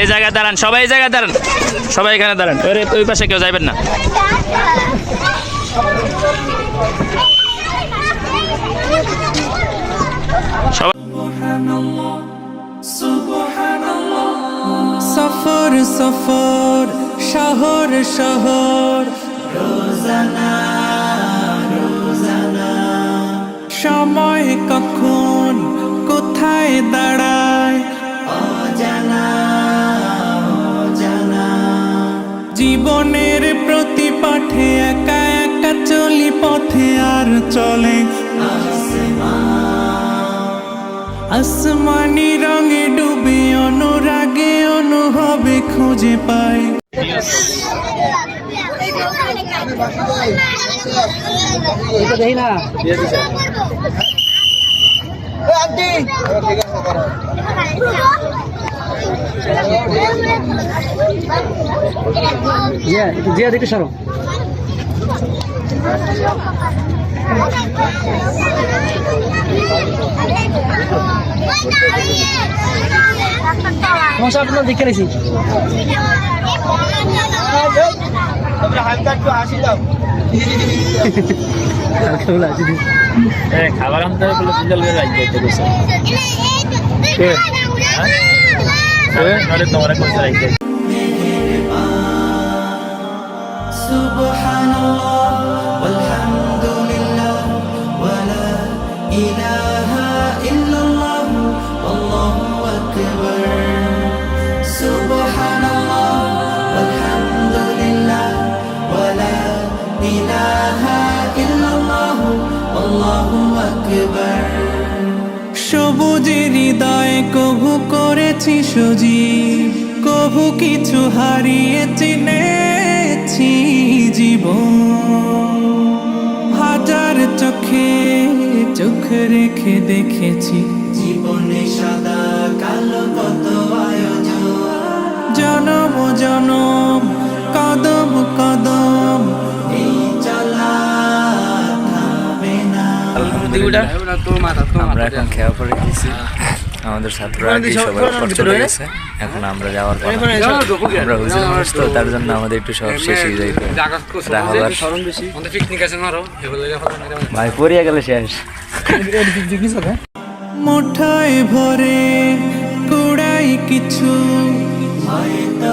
এই জায়গায় দাঁড়ান, সবাই এই জায়গায় দাঁড়ান। সবাই এখানে দাঁড়ান। ওই পাশে কেউ যাইবেন না। সফর সফর, শহর শহর। রোজানা। সময় কখন, কোথায় দাঁড়ায়? চলে। আসমানি রঙে ডুবে অনুরাগে অনুভবে খুঁজে পায় জিয়া দেখে সরো। মশা আপনার দেখে রেছি খাবার আনতে বলে তো বসে নাহলে তোমার কাছে রাখবে সুবহানাল্লাহ। ওয়ালহামদুলিল্লাহ সবুজের হৃদয় কভু করেছি সজীব কভু কিছু হারিয়ে চিনেছি জীবন। হাজার চোখে চোখ রেখে দেখেছি। জীবনে সাদা কালো কত আয়োজন। জনম জনম কদম কদম। এই চলা না। আমরা এখন খেয়া করে দিয়েছি আমাদের ছাত্ররা কি সবাই উপর চলে গেছে। এখন আমরা যাওয়ার পর আমরা হুজুর মানুষ তো তার জন্য আমাদের একটু সব শেষ হয়ে যাইতে ভাই পড়িয়া গেলে শেষ। মুঠায় ভরে কুড়াই কিছু। হয়তো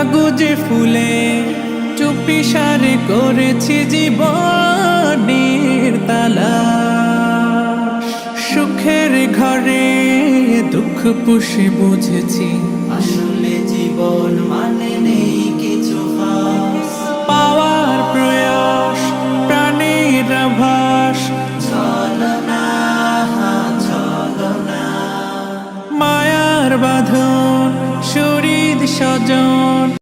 বাঁকা গুজে ফুলে, চুপি সারে করেছি জীবনের তালা। সুখের ঘরে দুঃখ পুষে বুঝেছি, আসলে জীবন মানে নেই স্বজন